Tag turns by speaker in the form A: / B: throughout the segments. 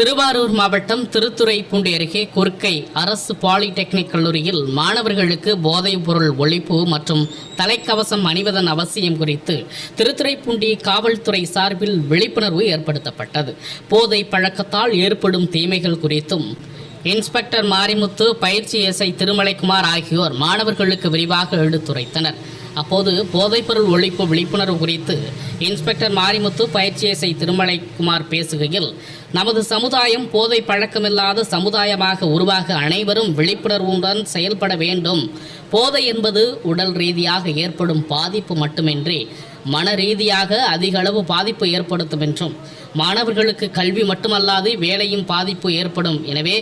A: திருவாரூர் மாவட்டம் திருத்துறைப்பூண்டி அருகே குறுக்கை அரசு பாலிடெக்னிக் கல்லூரியில் மாணவர்களுக்கு போதைப் பொருள் ஒழிப்பு மற்றும் தலைக்கவசம் அணிவதன் அவசியம் குறித்து திருத்துறைப்பூண்டி காவல்துறை சார்பில் விழிப்புணர்வு ஏற்படுத்தப்பட்டது. போதை பழக்கத்தால் ஏற்படும் தீமைகள் குறித்தும் இன்ஸ்பெக்டர் மாரிமுத்து பயிற்சி எஸ்ஐ திருமலைக்குமார் ஆகியோர் மாணவர்களுக்கு விரிவாக எடுத்துரைத்தனர். அப்போது போதைப்பொருள் ஒழிப்பு விழிப்புணர்வு குறித்து இன்ஸ்பெக்டர் மாரிமுத்து பயிற்சியேசை திருமலைக்குமார் பேசுகையில் நமது சமுதாயம் போதை பழக்கமில்லாத சமுதாயமாக உருவாக அனைவரும் விழிப்புணர்வுடன் செயல்பட வேண்டும். போதை என்பது உடல் ரீதியாக ஏற்படும் பாதிப்பு மட்டுமின்றி மன ரீதியாக அதிக அளவு பாதிப்பு ஏற்படுத்தும் என்றும் மாணவர்களுக்கு கல்வி மட்டுமல்லாது வேலையும் பாதிப்பு ஏற்படும். எனவே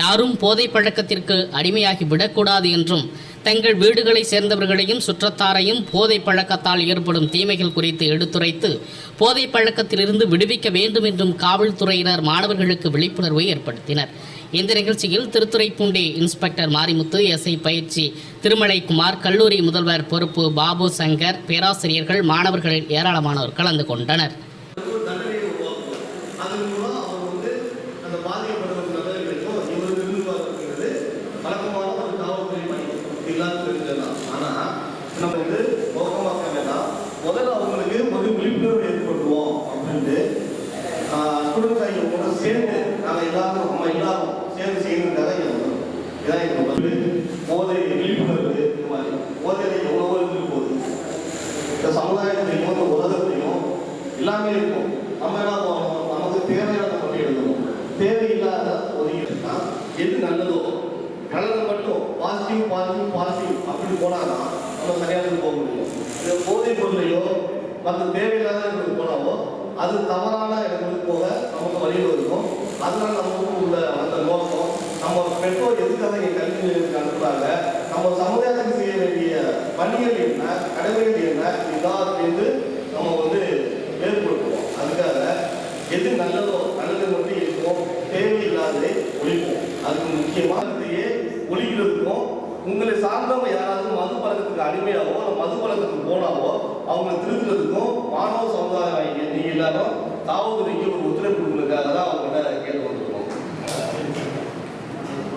A: யாரும் போதை பழக்கத்திற்கு அடிமையாகி விடக்கூடாது என்றும் தங்கள் வீடுகளை சேர்ந்தவர்களையும் சுற்றத்தாரையும் போதை பழக்கத்தால் ஏற்படும் தீமைகள் குறித்து எடுத்துரைத்து போதை பழக்கத்திலிருந்து விடுவிக்க வேண்டும் என்றும் காவல்துறையினர் மாணவர்களுக்கு விழிப்புணர்வை ஏற்படுத்தினர். இந்த நிகழ்ச்சியில் திருத்துறைப்பூண்டி இன்ஸ்பெக்டர் மாரிமுத்து எஸ்ஐ பயிற்சி திருமலைக்குமார் கல்லூரி முதல்வர் பொறுப்பு பாபு சங்கர் பேராசிரியர்கள் மாணவர்களில் ஏராளமானோர் கலந்து கொண்டனர்.
B: விழிப்புணர்வு ஏற்படுத்துவோம் அப்படின்ட்டு குடும்பத்தாரிகளோட சேர்ந்து நாங்கள் எல்லாரும் நம்ம எல்லாரும் சேர்ந்து செய்யணுன்றதை இதான் எங்களுக்கு வந்து போதை விழிப்புணர்வு இந்த மாதிரி. போதையில எவ்வளவோ இருந்து போகுது. இந்த சமுதாயத்திலையும் இந்த உலகத்திலையும் எல்லாமே இருக்கும். நம்ம என்ன போகணும் நமக்கு தேவையான பண்ணி எழுதணும் தேவையில்லாத ஒதுக்கிட்டுனா எது நல்லதோ நல்லது மட்டும் பாசிட்டிவ் பாசிட்டிவ் பாசிட்டிவ் போனால் போனாதான் நம்ம சரியானது போக முடியும். இந்த போதைப் பொருளையோ மற்ற தேவையில்லாத இடத்துக்கு போனாவோ அது தவறான இடங்களுக்கு போக நமக்கு வழியில் இருக்கும் அதனால நமக்கு உள்ள அந்த நோக்கம் நம்ம பெற்றோர் எதுக்காக இங்கே கல்வி நிலையத்துக்கு அனுப்புறாங்க? நம்ம சமுதாயத்துக்கு செய்ய வேண்டிய பணிகள் என்ன? கடமைகள் என்ன? இதெல்லாம் சேர்ந்து நம்ம வந்து ஏற்படுத்துவோம் அதுக்காக எது நல்லதோ நல்லது மட்டும் இருக்கும் தேவையில்லாததை ஒழிப்போம். அதுக்கு முக்கியமானதையே ஒழிக்கிறதுக்கும் உங்களை சார்ந்தவங்க யாராவது மது பழக்கத்துக்கு அடிமையாவோ மது பழக்கத்துக்கு போனாவோ அவங்களை திருத்துறதுக்கும் மாணவ சமுதாயம் நீங்க எல்லாரும் தாவது